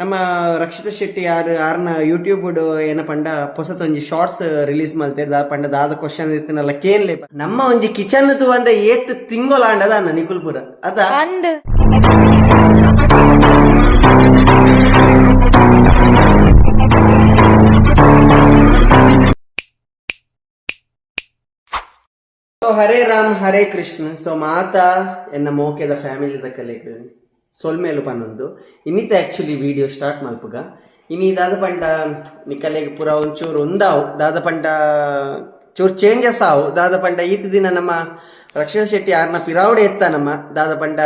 ನಮ್ಮ ರಕ್ಷಿತ ಶೆಟ್ಟಿ ಯಾರು ಯಾರನ್ನ ಯೂಟ್ಯೂಬ್ ಏನ ಪಂಡ ಹೊಸತ್ ಒಂಜಿ ಶಾರ್ಟ್ಸ್ ರಿಲೀಸ್ ಮಲ್ತೇರ್ ದಾ ಪಂಡ ದಾದ ಕ್ವಶನ್ ಇರ್ತೀನಲ್ಲ ಕೇನ್ಲೆ ನಮ್ಮ ಒಂಜಿ ಕಿಚನ್ ತು ಅಂದ ಏತ್ ತಿಂಗೊಲಾಂಡದ ಅನ್ನ ನಿಕುಲ್ಪುರ. ಅದ? ಹರೇ ರಾಮ್ ಹರೇ ಕೃಷ್ಣ ಸೊ ಮಾತಾ ಎನ್ನ ಮೋಕೆದ ಫ್ಯಾಮಿಲಿದ ಕಲೆಗ್. ಸೊಲ್ಮೇಲು ಪನ್ನೊಂದು ಇನ್ನಿತ ಆಕ್ಚುಲಿ ವಿಡಿಯೋ ಸ್ಟಾರ್ಟ್ ಮಲ್ಪುಗ ಇನಿ ದಾದ ಪಂಡ ನಿಕಲೆಗ್ ಪೂರ ಒಂಚೂರು ಒಂದಾವು ದಾದ ಪಂಡ ಚೂರು ಚೇಂಜಸ್ ಆವು ದಾದ ಪಂಡ ಈತ ದಿನ ನಮ್ಮ ರಕ್ಷಿತ ಶೆಟ್ಟಿ ಆರ್ನ ಪಿರಾವಡೆ ಎತ್ತ ನಮ್ಮ ದಾದ ಪಂಡ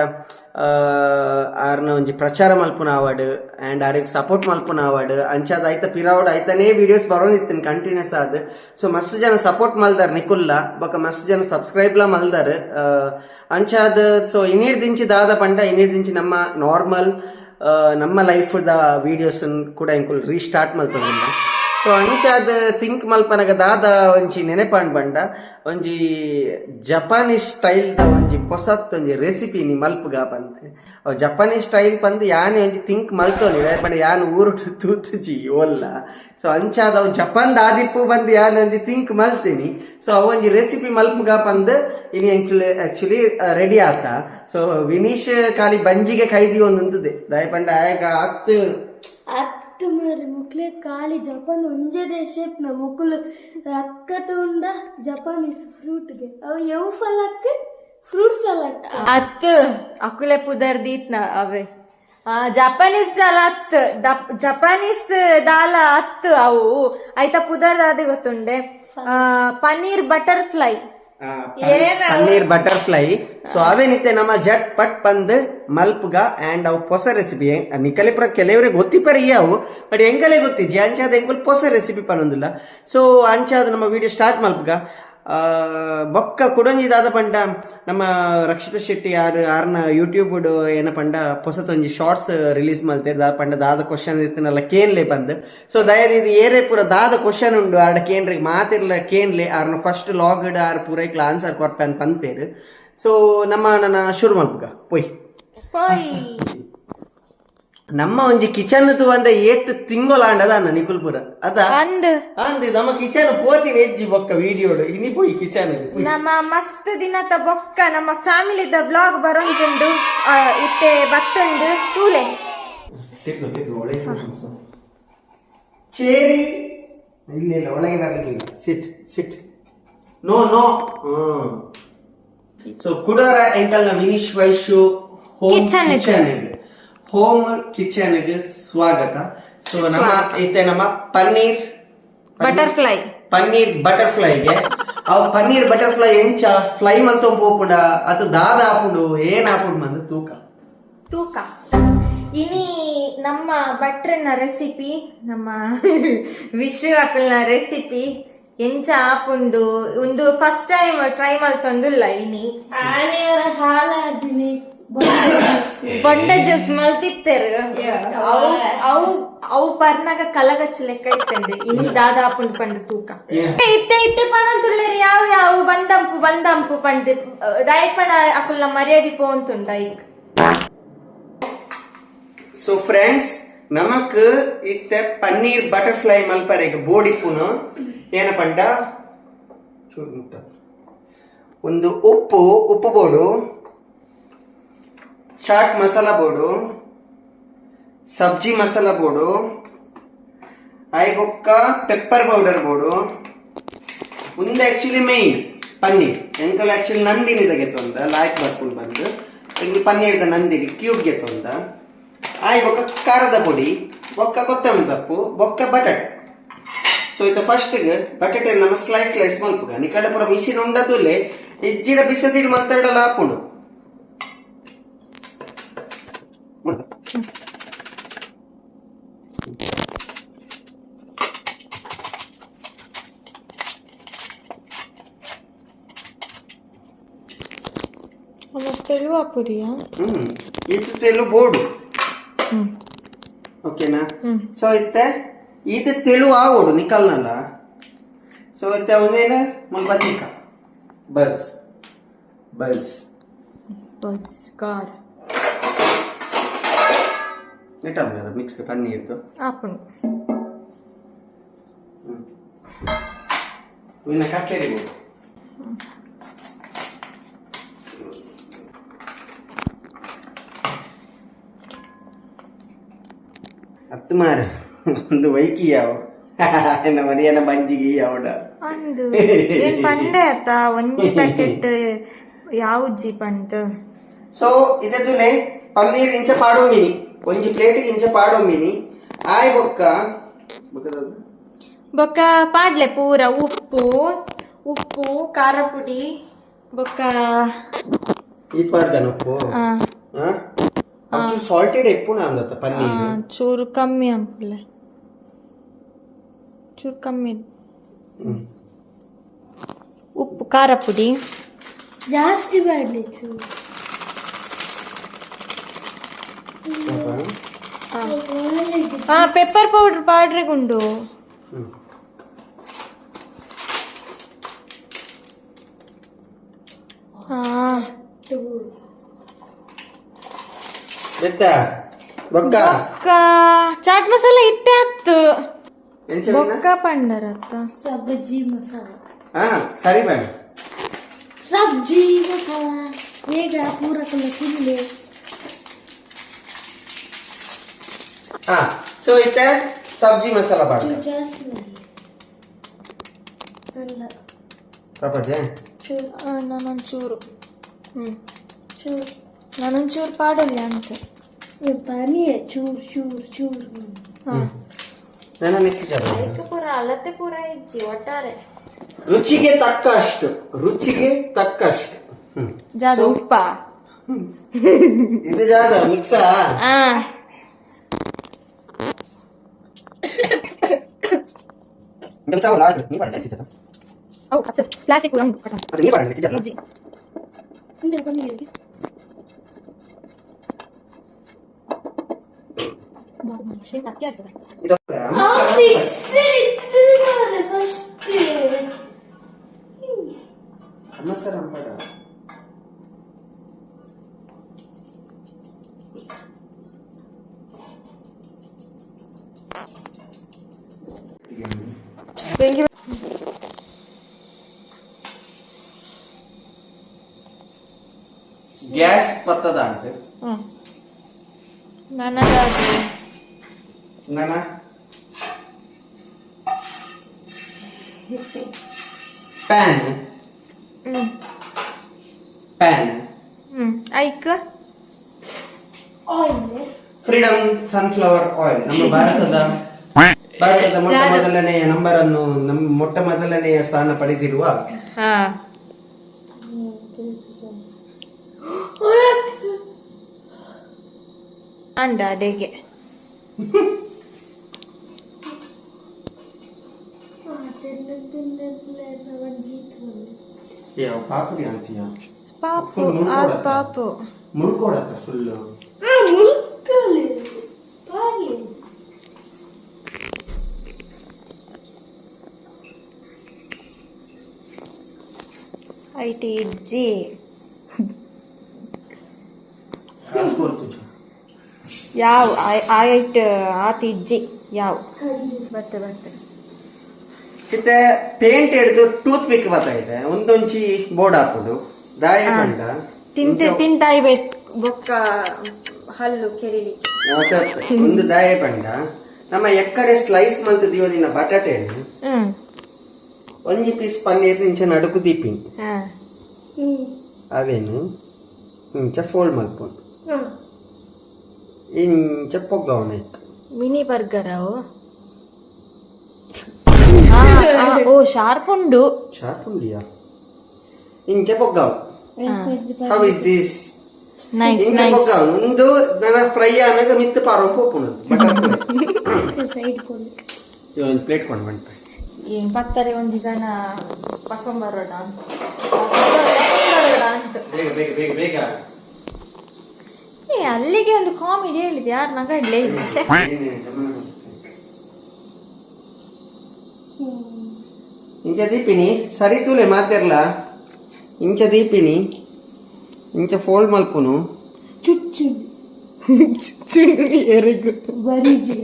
ಆರ್ನ ಒಂಜಿ ಪ್ರಚಾರ ಮಲ್ಪುನ ಆವಾಡ್ ಆ್ಯಂಡ್ ಆರಿಗೆ ಸಪೋರ್ಟ್ ಮಲ್ಪುನ ಆವಾಡ್ ಅಂಚಾದ ಆಯ್ತ, ಪಿರಾವಡ್ ಆಯ್ತಾನೇ ವಿಡಿಯೋಸ್ ಬರೋದಿತ್ತಿನ ಕಂಟಿನ್ಯೂಸ್ ಆದ್. ಸೊ ಮಸ್ತ್ ಜನ ಸಪೋರ್ಟ್ ಮಲ್ದಾರ ನಿಕುಲ್ಲ, ಬೊಕ ಮಸ್ತ್ ಜನ ಸಬ್ಸ್ಕ್ರೈಬ್ ಲ ಮಲ್ದಾರ. ಅಂಚಾದ ಸೊ ಇನ್ನೀರ್ ದಿಂಚಿ ದಾದ ಪಂಡ, ಇನ್ನೀರ್ ದಿಂಚಿ ನಮ್ಮ ನಾರ್ಮಲ್ ನಮ್ಮ ಲೈಫ್ ದ ವಿಡಿಯೋಸ್ ಕೂಡ ಇಂಕುಲ್ ರೀಸ್ಟಾರ್ಟ್ ಮಲ್ತದಿಲ್ಲ ಸೊ ಅಂಚಾದ ತಿಂಕ್ ಮಲ್ಪನಗ ದಾದ ಒಂಜಿ ನೆನೆಪಾಂಡ್ ಬಂಡ ಒಂಜಿ ಜಪಾನೀಸ್ ಸ್ಟೈಲ್ ದ ಒಂಜಿ ಹೊಸತ್ ಒಂಜಿ ರೆಸಿಪಿ ನಿ ಮಲ್ಪುಗ ಬಂತೆ ಜಪಾನೀಸ್ ಸ್ಟೈಲ್ ಬಂದು ಯಾನೆ ಒಂಜಿ ತಿಂಕ್ ಮಲ್ತೋನಿ ಬಟ್ ಯಾನ್ ಊರು ತೂತುಜಿ ಓಲ್ಲ ಸೊ ಅಂಚಾದ ಅವು ಜಪಾನ್ ದಾದಿಪ್ಪು ಬಂದು ಯಾನ್ ಒಂಜಿ ತಿಂಕ್ ಮಲ್ತೀನಿ. ಸೊ ಅವ್ ಒಂಜಿ ರೆಸಿಪಿ ಮಲ್ಪುಗ ಪಂದ್ ಇನಿ ಆಕ್ಚುಲಿ ಆಕ್ಚುಲಿ ರೆಡಿ ಆತ. ಸೊ ವಿನೀಶ್ ಖಾಲಿ ಬಂಜಿಗೆ ಕೈದಿ ಒಂದು ದಯಪಂಡ ಪಂಡ ಆಯಗ ಹತ್ತು ಅತ್ತ మరి ಮುಕ್ಲೆ ಖಾಲಿ ಜಪಾನ್ ಒಂದೇ ದೇಶಕ್ಕೆ ನ ಮುಕ್ಕುಲು ಅಕ್ಕ ತುಂಡ ಜಪಾನೀಸ್ ಫ್ರೂಟ್ಗೆ ಅವು ಯಾವ ಫಲಕ್ಕೆ? ಫ್ರೂಟ್ ಸಲಾಡ್ ಅತ್ತು ಅಕುಲೆ ಪುದರ್ ದೀತ್ನ ಅವೆ. ಆ, ಜಪಾನೀಸ್ ದಾಲ ಅತ್ ಜಪಾನೀಸ್ ದಾಲ ಅತ್ ಅವು. ಐತ ಪುದರ್ ದಾದಿ ಗೊತ್ತುಂಡೆ. ಪನ್ನೀರ್ ಬಟರ್ ಫ್ಲೈ ಆ, ಪನ್- ಪನ್ನೀರ್ ಬಟರ್ಫ್ಲೈ ಸೊ ಅವೇನಿತ್ತೆ ನಮ್ಮ ಜಟ್ ಪಟ್ ಪಂದ್ ಮಲ್ಪುಗ ಅಂಡ್ ಅವು ಹೊಸ ರೆಸಿಪಿ ನಿಕಲಿಪುರ ಕೆಲವರಿಗೆ ಗೊತ್ತಿಪರಿ ಅವು ಬಟ್ ಎಂಕಲೆ ಗೊತ್ತಿಜ್ಜಿ ಅಂಚಾದ ಎಂಕುಲ್ ಹೊಸ ರೆಸಿಪಿ ಪನ್ನೊಂದಿಲ್ಲ. ಸೊ ಅಂಚಾದ ನಮ್ಮ ವಿಡಿಯೋ ಸ್ಟಾರ್ಟ್ ಮಲ್ಪುಗ. ಬೊಕ್ಕ ಕುಡೊಂಜಿದಾದ ಪಂಡ. ನಮ್ಮ ರಕ್ಷಿತ ಶೆಟ್ಟಿ ಯಾರು ಯಾರನ್ನ ಯೂಟ್ಯೂಬ್ ಏನ ಪಂಡ ಹೊಸತೊಂಜಿ ಶಾರ್ಟ್ಸ್ ರಿಲೀಸ್ ಮಲ್ತೇರ್ ದಾದ ಪಂಡ ದಾದ ಕ್ವಶನ್ ಇರ್ತೀನಲ್ಲ ಕೇನ್ಲೆ ಬಂದ್ ಸೊ ದಯದ ಇದು ಏರೇ ಪೂರ ದಾದ ಕ್ವಶನ್ ಉಂಡು. ಆರ್ಡ ಕೇನ್ರಿಗೆ ಮಾತಿರ್ಲ ಕೇನ್ಲೆ ಆರ್ನ ಫಸ್ಟ್ ಲಾಗ್ಡ್ ಆರ್ ಪೂರೈಕ್ಲ ಆನ್ಸರ್ ಕೊರ್ಪೆ ಅಂತ ಅಂತೇರು ಸೊ ನಮ್ಮ ನನ್ನ ಶುರು ಮಾಡ್ಬೇಕ. ಪೊಯ್. ಪೋಯ್. ನಮ್ಮ ಒಂಜಿ ಕಿಚನ್ ತು ಅಂದ ಏತ್ ತಿಂಗೊಲಾಂಡದ ಅನ್ನ ನಿಕುಲ್ಪುರ ಅದ ಅಂದ್. ಅಂದ್ ನಮ್ಮ ಕಿಚನ್ ಪೋತಿನ ಎಜ್ಜಿ ಬೊಕ್ಕ ವಿಡಿಯೋಡು. ಇನಿ ಪೋಯಿ ಕಿಚನ್ ನಮ್ಮ ಮಸ್ತ್ ದಿನದ ಬೊಕ್ಕ ನಮ್ಮ ಫ್ಯಾಮಿಲಿದ ಬ್ಲಾಗ್ ಬರೋಂದುಂಡು ಇತ್ತೆ ಬತ್ತುಂಡು ತೂಲೆ. ಚೇರಿ ಇಲ್ಲ ಇಲ್ಲ ಒಳಗೆ ಬರಲಿಲ್ಲ sit sit. No no. So ಕುಡರ ಎಂಕಲ್ನ ಮಿನಿಶ್ ವೈಶು ಹೋಮ್ ಕಿಚನ್ಗೆ. ಹೋಮ್ ಕಿಚನ್ಗೆ ಸ್ವಾಗತ. ಸೊ ನಮ್ಮ ಇದೆ ನಮ್ಮ ಪನ್ನೀರ್ ಬಟರ್ಫ್ಲೈ ಪನ್ನೀರ್ ಬಟರ್ಫ್ಲೈಗೆ ಅವ್ ಪನ್ನೀರ್ ಬಟರ್ಫ್ಲೈ ಎಂಚ ಫ್ಲೈ ಮಲ್ತ ಹೋಗ್ಬಿಡ ಅದು ದಾದ ಹಾಕೊಂಡು ಏನ್ ಹಾಕೊಂಡು ಬಂದು? ತೂಕ. ತೂಕ. ಇನಿ ನಮ್ಮ ಬಟ್ರನ್ನ ರೆಸಿಪಿ ನಮ್ಮ ವಿಶ್ವ ಅಕ್ಕಲ್ನ ರೆಸಿಪಿ ಎಂಚ ಹಾಕೊಂಡು ಒಂದು ಫಸ್ಟ್ ಟೈಮ್ ಟ್ರೈ ಮಲ್ತೊಂದುಲ್ಲ ಇನಿ. ಆನೆಯವರ ಹಾಲಾದಿನಿ ಬೊಂಡ ಜಸ್ ಮಲ್ತಿತ್ತೇರು. ಅವು ಅವು ಅವು ಬರ್ನಾಗ ಕಲಗಚ್ಚ ಲೆಕ್ಕ ಇತ್ತಂದೆ ಇನ್ನು ದಾದ ಪಂಡ ತೂಕ. ಇತ್ತೆ ಇತ್ತೆ ಪಣಂತುಳ್ಳೇರಿ ಯಾವ ಯಾವ ಬಂದಂಪು ಬಂದಂಪು ಪಂಡು ದಯಕ್ ಪಣ ಅಕುಲ್ಲ ಮರ್ಯಾದೆ ಪೋಂತುಂಡ ಈಗ. ಸೊ ಫ್ರೆಂಡ್ಸ್ ನಮಕ್ ಇತ್ತೆ ಪನ್ನೀರ್ ಬಟರ್ಫ್ಲೈ ಮಲ್ಪರೆಗ್ ಬೋಡಿಪ್ಪುನು. ಪಂಡ? ಚೂರು ಮುಟ್ಟ. ಒಂದು ಉಪ್ಪು ಉಪ್ಪು ಬೋಡು. ಚಾಟ್ ಮಸಾಲ ಬೋರ್ಡು, ಸಬ್ಜಿ ಮಸಾಲ ಬೋರ್ಡು ಐಗೊಕ್ಕ ಪೆಪ್ಪರ್ ಪೌಡರ್ ಬೋರ್ಡು, ಮುಂದೆ ಆಕ್ಚುಲಿ ಮೇಯ್ನ್ ಪನ್ನೀರ್. ಎಂಕಲ್ ಆಕ್ಚುಲಿ ನಂದಿನಿ ತೆಗೆತೊಂದ ಲಾಯ್ಕ್ ಬರ್ಕೊಂಡು ಬಂದು. ಪನ್ನೀರ್ ಪನ್ನೀರ್ದ ನಂದಿನಿ ಕ್ಯೂಬ್ ಗೆತ್ತೊಂದ ಆಯ್ ಬೊಕ್ಕ ಖಾರದ ಪುಡಿ, ಬೊಕ್ಕ ಕೊತ್ತಂಬರಿ ಸೊಪ್ಪು, ಬೊಕ್ಕ ಬಟಾಟೆ. ಸೊ ಇದು ಫಸ್ಟ್ ಬಟಾಟೆ ನಮ್ಮ ಸ್ಲೈಸ್ ಸ್ಲೈಸ್ ಮಲ್ಪುಗ. ನಿಕಡೆ ಪುರ ಮಿಷಿನ್ ಉಂಡ ತುಲೆ, ಇಜ್ಜಿಡ ಬಿಸದಿಡ್ ಮಲ್ತಡಲ ಹಾಪುಂಡು ತೆಲುವ ಪುರಿಯ ಹ್ಮ್. ಇದು ತೆಲು ಬೋಡು ಓಕೆನಾ ಸೊ ಇತ್ತೆ ಈತ ತೆಲುವ ಓಡು ನಿಕಲ್ನಲ್ಲ? ಸೊ ಇತ್ತೆ ಒಂದೇನು? ಮುಲ್ಪ ಚಿಕ್ಕ ಬಸ್ ಬಸ್ ಬಸ್ ಕಾರ್. ನೆಟ್ಟಾಗ కదా ಆಪುಂಡು ಇನ್ನು ಕಟ್ಲೆರಿ ಹತ್ತು ಮಾರ. ಒಂದು ವೈಕಿ ಯಾವ? ಎನ್ನ ಮನೆಯನ್ನ ಬಂಜಿಗೆ ಯಾವಡ ಅಂದು ಏನ್ ಪಂಡೆ ಆತ ಒಂಜಿ ಪ್ಯಾಕೆಟ್ ಯಾವ್ಜಿ ಪಂಡ್ ಸೊ ಇದರಲ್ಲಿ ಪನ್ನೀರ್ ಇಂಚ ಪಾಡೊಮ್ಮಿನಿ ಒಂಜಿ ಪ್ಲೇಟಿಗೆ ಇಂಚ ಪಾಡೊಮ್ಮಿನಿ ಆಯ್ ಬೊಕ್ಕ ಬೊಕ್ಕದದು? ಬೊಕ್ಕ ಪಾಡ್ಲೆ ಪೂರ ಉಪ್ಪು ಉಪ್ಪು ಖಾರ ಪುಡಿ ಬೊಕ್ಕ ಈ ಪಾಡ್ಗನ ಉಪ್ಪು ಆ, ಸಾಲ್ಟೆಡ್ ಎಪ್ಪುನ ಅಂದತ್ತ ಆ, ಪನ್ನೀರ್ ಚೂರು ಕಮ್ಮಿ ಅಂಪುಲೆ ಚೂರು ಕಮ್ಮಿ ಹ್ಮ್. ಉಪ್ಪು ಖಾರ ಪುಡಿ ಜಾಸ್ತಿ ಮಾಡಲಿ ಚೂರು ಪೌಡರ್ ಎತ್ತ? ಬೊಕ್ಕ? ಬೊಕ್ಕ. ಚಾಟ್ ಮಸಾಲ ಇತ್ತೆ ಹತ್ತು. ಬೊಕ್ಕ ಪಂಡರತ್ತ ಸಬ್ಜಿ ಮಸಾಲ. ಸರಿ ಸಬ್ಜಿ ಮಸಾಲ. ಬೇಗ ಪೂರ ಕಲ ಹಾ ಸೊ ಇತ್ತೆ ಸಬ್ಜಿ ಮಸಾಲ ಪಾಡ್ಕ ಜಾಸ್ತಿ. ಮಾಡಲಿ ಅಲ್ಲ ಪಾಪಜೆ ಚೂರು ನಾನೊಂಚೂರು. ಹ್ಮ್. ಚೂರು ನಾನೊಂಚೂರು ಪಾಡಲ್ಲ ಅಂತ. ಪಾನೀಯ ಚೂರು ಚೂರು ಚೂರು. ಹಾ. ನನ್ನ ಜಾಗ ಅದಕ್ಕೆ ಪೂರ ಅಳತೆ ಪೂರ ಇಜ್ಜಿ ಒಟ್ಟಾರೆ. ರುಚಿಗೆ ತಕ್ಕಷ್ಟು ರುಚಿಗೆ ತಕ್ಕಷ್ಟು. ಹ್ಮ್. ಜಾದ ಉಪ್ಪ. ಇದು ಜಾದ ಮಿಕ್ಸಾ? ಆ ಅವು ಕತ್ತ ಪ್ಲಾಸ್ಟಿಕ್ ಉಂಟು ಅದು ನೀ ಬಾಡ ಇಜ್ಜಿ ಹಿಂದೆ ಪನ್ನೀರಿಗೆ ಅಕ್ಕಿ ಆಡ್ಸದ ಇದು ಮಸಾಲ ಬೇಡ ಬೆಂಕಿ ಗ್ಯಾಸ್ ಪತ್ತದ ಅಂತ ಹ್ಮ್ ನನಗಾದು ನನ್ನ ಪ್ಯಾನ್ ಹ್ಮ್ ಪ್ಯಾನ್ ಹ್ಮ್ ಐಕ್ ಆಯಿಲ್ ಫ್ರೀಡಮ್ ಸನ್ಫ್ಲವರ್ ಆಯಿಲ್ ನಮ್ಮ ಭಾರತದ ಭಾರತದ ಮೊಟ್ಟ ಮೊದಲನೆಯ ನಂಬರ್ ಅನ್ನು ನಮ್ಮ ಮೊಟ್ಟ ಮೊದಲನೆಯ ಸ್ಥಾನ ಪಡೆದಿರುವ ಹಾ. ಅಂಡ ಅಡೆಗೆ. ಪಾಪು? ಪಾಪು. ಮುಳ್ಕೊಡತ್ತ ಫುಲ್ ಮುಳ್ಕಲ್ಲಿ ಹಾಗೆ ಐಟಿ ಇಜ್ಜಿ ಯಾವ? ಆ ಟಿ ಜೆ. ಯಾವ? ಬರ್ತೆ ಬರ್ತೆ. ಮತ್ತೆ ಪೇಂಟ್ ಹಿಡಿದು ಟೂತ್ ಪಿಕ್ ಬರ್ತಾಯಿದೆ ಒಂದೊಂಚಿ ಬೋರ್ಡ್ ಹಾಕುದು ದಾಯ ಕಂಡ. ತಿಂತ ತಿಂತಾಯಿ ಬೇಕು ಬೊಕ್ಕ ಹಲ್ಲು ಕೆರಿಲಿ. ಒಂದು ದಾಯ ಪಂಡ ನಮ್ಮ ಎಕ್ಕಡೆ ಸ್ಲೈಸ್ ಮಲ್ತು ದಿವದಿನ ಬಟಾಟೆ ಹ್ಮ್. ಒಂಜಿ ಪೀಸ್ ಪನ್ನೀರ್ ಇಂಚ ನಡುಕು ದೀಪಿನ್ ಹಾ ಹ್ಮ್ ಅವೇನು ಇಂಚ ಫೋಲ್ಡ್ ಮಲ್ಪುಂಡು ಹಾ ಇಂಚ ಪೊಗ್ಗವನ ಮಿನಿ ಬರ್ಗರ್ ಅವು ಆ, ಆ, ಓ ಶಾರ್ಪ್ ಉಂಡು ಶಾರ್ಪ್ ಉಂಡಿಯಾ ಇಂಚ ಪೊಗ್ಗವ್ ಹೌ ಇಸ್ ದಿಸ್ ನೈಸ್ ಇಂಚ ನೈಸ್ ಪೊಗ್ಗವ್ ಒಂದು ದನ ಫ್ರೈ ಆನಾಗ ಮಿತ್ತು ಪಾರ ಪೋಪುನು ಬಟರ್ ಸೈಡ್ ಕೊಂಡು ಒಂದು ಪ್ಲೇಟ್ ಕೊಂಡು ಬಂಟ ಏನ್ ಪತ್ತರೆ ಒಂಜಿ ಜನ ಪಸಂಬರೋಡ ಅಂತ. ಅಂತ. ಏ ಅಲ್ಲಿಗೆ ಒಂದು ಕಾಮಿಡಿ ಹೇಳಿದೆ ಯಾರು? ನಗಡ್ಲೇ ಇಲ್ಲ. ಇಂಚ ದೀಪಿನಿ ಸರಿ ತೂಲೆ ಮಾತಿರ್ಲ ಇಂಚ ದೀಪಿನಿ ಇಂಚ ಫೋಲ್ಡ್ ಮಲ್ಪುನು ಚುಚ್ಚು ಎರಿಗು ಬರೀಜಿ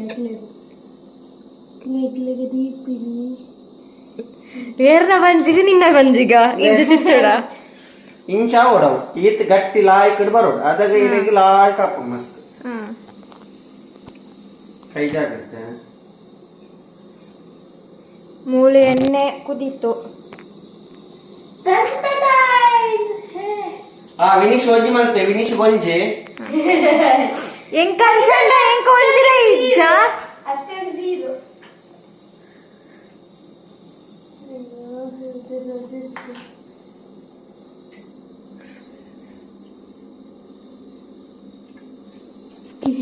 ಏರ್ನ ಬಂಜಿಗ ನಿನ್ನ ಬಂಜಿಗ. ಇಂಜ ಚುಚ್ಚಡ. ಇಂಚ ಓಡವು. ಈತ್ ಗಟ್ಟಿ ಲಾಯ್ಕ್ ಬರೋಡು. ಅದಾಗ ಇದಕ್ಕೆ ಲಾಯ್ಕ ಹಾಕು ಮಸ್ತ್. ಕೈ ಜಾಗ್ರತೆ ಮೂಳೆ ಎಣ್ಣೆ ಕುದೀತು ಆ ವಿನೀಶ್ ಒಂಜಿ ಮಲ್ತೆ. ವಿನೀಶ್ ಗೊಂಜೆ. ಎಂಕ ಅಂಚಂಡ ಎಂಕ ಒಂಜಿಲ ಇಜ್ಜ ಅಕ್ಕ ಝೀರೋ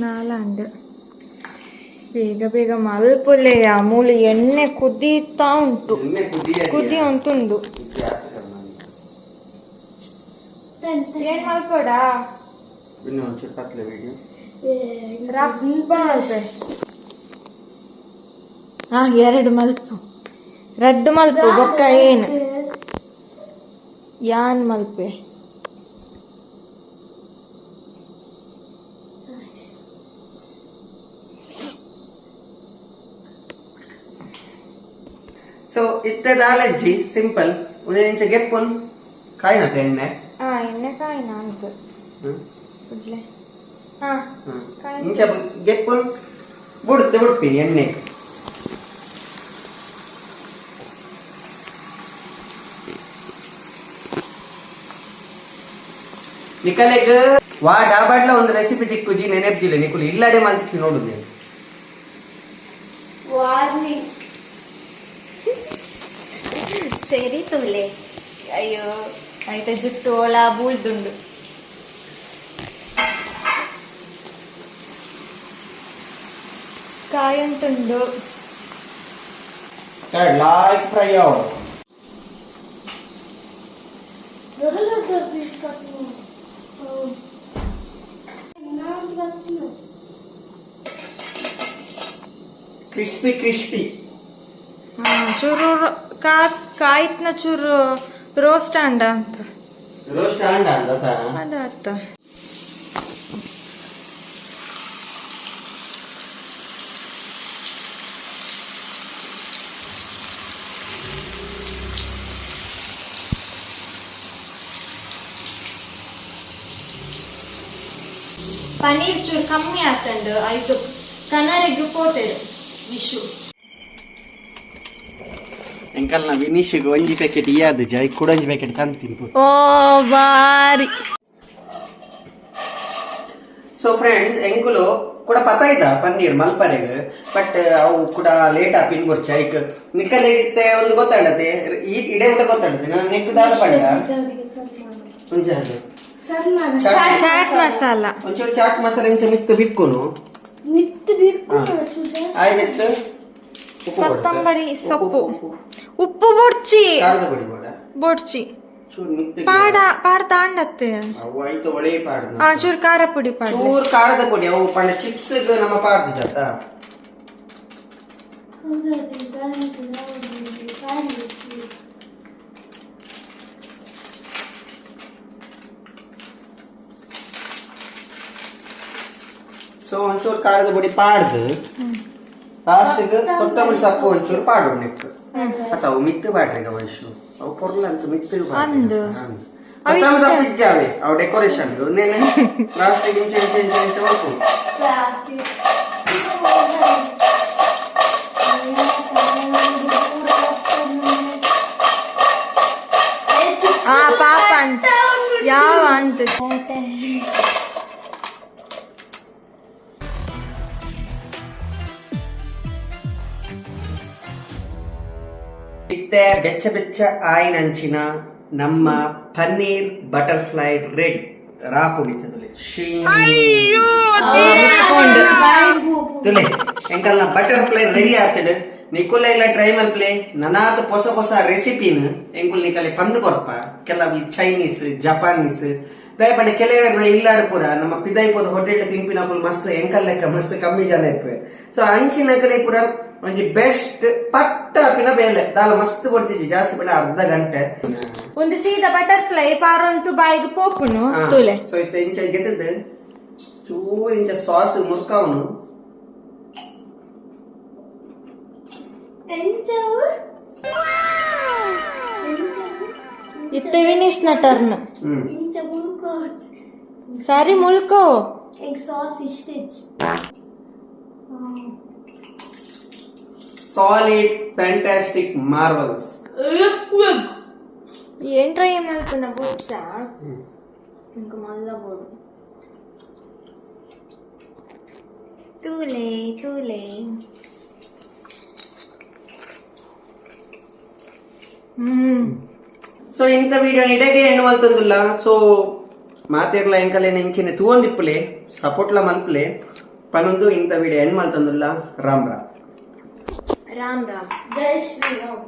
ನಾಲಂಡ್ ಬೇಗ ಬೇಗ ಮಲ್ಪುಲೆಯ ಮೂಲೆ ಎಣ್ಣೆ ಕುದೀತಾ ಉಂಟು ಎಣ್ಣೆ ಕುದಿಯ ಕುದಿ ಉಂಟುಂಡು ಏನ್ ಮಲ್ಪೋಡ ಇನ್ನು ಒಂಚೂರು ಕತ್ಲೆ ವಿಡಿಯೋ ರಬ್ಬ ಮಲ್ಪೆ ಹಾ ಎರಡು ಮಲ್ಪು ರಡ್ಡು ಮಲ್ಪು ಬೊಕ್ಕ ಏನು ಯಾನ್ ಮಲ್ಪೆ ಇತ್ತದಾಲಜ್ಜಿ ಸಿಂಪಲ್. ಉಂದೆ ಇಂಚ ಗೆಪ್ಪುನ್ ಕಾಯಿನತೆ ಎಣ್ಣೆ. ಹಾ ಎಣ್ಣೆ ಕಾಯಿನ ಅಂತ. ಬಿಡ್ಲೆ ಹಾ. ಇಂಚ ಗೆಪ್ಪುನ್ ಬುಡ್ದು ಬಿಡ್ತೀನಿ ಎಣ್ಣೆ. ನಿಕಲೆಗ್ ವಾ ಡಾಬಾಡ್ಲ ಒಂದು ರೆಸಿಪಿ ದಿಕ್ಕುಜಿ ನೆನೆಪ್ದಿಲ್ಲ ನಿಕುಲು ಇಲ್ಲಡೆ ಮಾಲ್ತಿ ನೋಡು ನೀನು. ചെരിത്തൂലേ അയ്യോ అయితే జుట్టు ఓలా బూల్దుండు కాయంతుండు లైక్ ఫ్రై అవ్వడు క్రిస్పీ క్రిస్పీ చూరు ಕಾ ಕಾಯ್ತ್ನ ಚೂರು ರೋಸ್ಟ್ ಅಂಡ ಅಂತ. ರೋಸ್ಟ್ ಆಂಡ ಅಂತ ಅದಾತ ಪನೀರ್ ಚೂರು ಕಮ್ಮಿ ಆಗ್ತಂಡು ಆಯ್ತು. ಕನ್ನರಿಗೆ ಪೋತೆಡು ವಿಶು. ಎಂಕಲ್ನ ವಿನೀಶ್ಗೆ ಒಂಜಿ ಪ್ಯಾಕೆಟ್ ಇಯಾದ ಜೈ ಕುಡಂಜಿ ಪ್ಯಾಕೆಟ್ ಕಂತೀನಿ ಓ ಬಾರಿ ಸೊ ಫ್ರೆಂಡ್ಸ್ ಎಂಕುಲು ಕೂಡ ಪತಾಯ್ದ ಪನ್ನೀರ್ ಮಲ್ಪರೆಗ್ ಬಟ್ ಅವು ಕೂಡ ಲೇಟ್ ಆ ಪಿನ್ ಬರ್ಚ ಐಕ್ ಇತ್ತೆ ಒಂದು ಗೊತ್ತಾಡತ್ತೆ ಈ ಇಡೆ ಊಟ ಗೊತ್ತಾಡತ್ತೆ ನಾನು ನೆಕ್ ದಾದ ಪಂಡ. ಒಂಚೂರು. ಸನ್ಮಾನ ಚಾಟ್ ಮಸಾಲ. ಒಂಚೂರು ಚಾಟ್ ಮಸಾಲೆ ಇಂಚ ಮಿತ್ತು ಬಿಟ್ಕೊನು. ನಿಟ್ಟು ಬಿರ್ಕು ಆಯ್ ಮಿತ್ತು ಉಪ್ಪು ಕೊಡ್ತೆ. ಕೊತ್ತಂಬರಿ ಉಪ್ಪು, ಸೊಪ್ಪು ಉಪ್ಪು, ಉಪ್ಪು. ಉಪ್ಪು ಬೊಡ್ಚಿ ಖಾರದ ಪುಡಿ ಬೇಡ ಬೊಡ್ಚಿ ಚೂರು ಮಿತ್ತು ಪಾಡ ಪಾಡ ತಾಂಡತ್ತೆ ಅವು ಆಯ್ತು ಒಳ್ಳೆ ಪಾಡ್ದು ಆ ಚೂರು ಖಾರ ಪುಡಿ ಪಾಡ ಚೂರು ಖಾರದ ಪುಡಿ ಅವು ಪಂಡ ಚಿಪ್ಸ್ ನಮ್ಮ ಪಾಡ್ದು ಜಾತ ಸೊ ಒಂಚೂರು ಖಾರದ ಪುಡಿ ಪಾಡ್ದು ಲಾಸ್ಟಿಗೆ ಕೊತ್ತಂಬರಿ ಸೊಪ್ಪು ಒಂಚೂರು ಪಾಡು ನೆಕ್ಸ್ಟ್ ಮತ್ತೆ ಅವು ಮಿತ್ತು ಬಾಡ್ರಿ ಈಗ ವಯಸ್ಸು ಅವು ಪೊರ್ಲ ಅಂತ ಮಿತ್ತು ಅಂದು. ಕೊತ್ತಂಬರಿ ಸೊಪ್ಪು ಇಜ್ಜಾವೆ ಅವು ಡೆಕೋರೇಷನ್ ಒಂದೇನೆ ಲಾಸ್ಟಿಗೆ ಇಂಚೆ ಇಂಚೆ ಇಂಚೆ ಇಂಚೆ ಮಾಡ್ಕೊಂಡು ಆ ಪಾಪ ಅಂತ ಯಾವ ಅಂತ ಬೆಚ್ಚ ಬೆಚ್ಚ ಆಯಿನಂಚಿನ ನಮ್ಮ ಪನ್ನೀರ್ ಬಟರ್ಫ್ಲೈ ರೆಡ್ ರಾ ಮಿತ್ತದಲ್ಲಿ ತುಲೆ. ಎಂಕಲ್ನ ಬಟರ್ಫ್ಲೈ ರೆಡಿ ಆಗ್ತದೆ. ನಿಕುಲ ಇಲ್ಲ ಟ್ರೈ ಮಲ್ಪ್ಲೆ ನನಾದ ಹೊಸ ಹೊಸ ರೆಸಿಪಿನ ಎಂಕುಲ್ ನಿಕಲೆ ಪಂದು ಕೊರ್ಪ ಕೆಲವು ಚೈನೀಸ್ ಜಪಾನೀಸ್ ದಯಪಂಡ ಕೆಲವೇ ಇಲ್ಲಾಡ ಪೂರ ನಮ್ಮ ಪಿದೈಪೋದ ಹೋಟೆಲ್ ತಿಂಪಿನ ಮಸ್ತ್ ಎಂಕಲ್ ಲೆಕ್ಕ ಮಸ್ತ್ ಕಮ್ಮಿ ಜನ ಇರ್ಪೆ ಸೊ ಅಂಚಿನಕಲೆ ಪೂರ ಒಂಜಿ ಬೆಸ್ಟ್ ಪಟ್ಟ ಪಿನ ಬೇಲೆ. ದಾಲ ಮಸ್ತ್ ಕೊಡ್ತಿದ್ವಿ ಜಾಸ್ತಿ ಬೇಡ ಅರ್ಧ ಗಂಟೆ. ಒಂದು ಸೀದಾ ಬಟರ್ಫ್ಲೈ ಪಾರಂತು ಬಾಯಿಗೆ ಪೋಪುನು ತುಲೆ. ಸೊ ಇತ್ತ ಇಂಚ ಗೆದ್ದದ್ದು ಚೂರು ಇಂಚ ಸಾಸ್ ಮುರ್ಕಾವನು. ಎಂಚವು ಇತ್ತೆ ವಿನಿಶ್ ನ ಟರ್ನ್ ಹ್ಮ್ ಇಂಚ ಮುಳ್ಕೋಟ್ ಸಾರಿ ಮುಲ್ಕೋ egg sauce ಇಷ್ಟೇಜ್ solid fantastic Marvel's ಏನ್ ಟ್ರೈ ಮಾಡ್ತಾನ ಬೊಚ್ಚ ఇంక మళ్ళా పోడు తూలే తూలే ಹ್ಮ್ ಸೊ ಇಂಥ ವಿಡಿಯೋ ಇಡಗೆ ಹೆಣ್ಣು ಮಲ್ತಂದಿಲ್ಲ ಸೊ ಮಾತಿರ್ಲ ಎಂಕಲೇನ ಇಂಚಿನ ತೂವೊಂದಿಪ್ಪಲೆ ಸಪೋರ್ಟ್ಲ ಮಲ್ಪಲೆ ಪನೊಂದು ಇಂಥ ವಿಡಿಯೋ ಹೆಣ್ಣು ಮಲ್ತಂದಿಲ್ಲ ರಾಮ್ ರಾಮ್ ರಾಮ್ ರಾಮ್ ಜೈ ಶ್ರೀರಾಮ್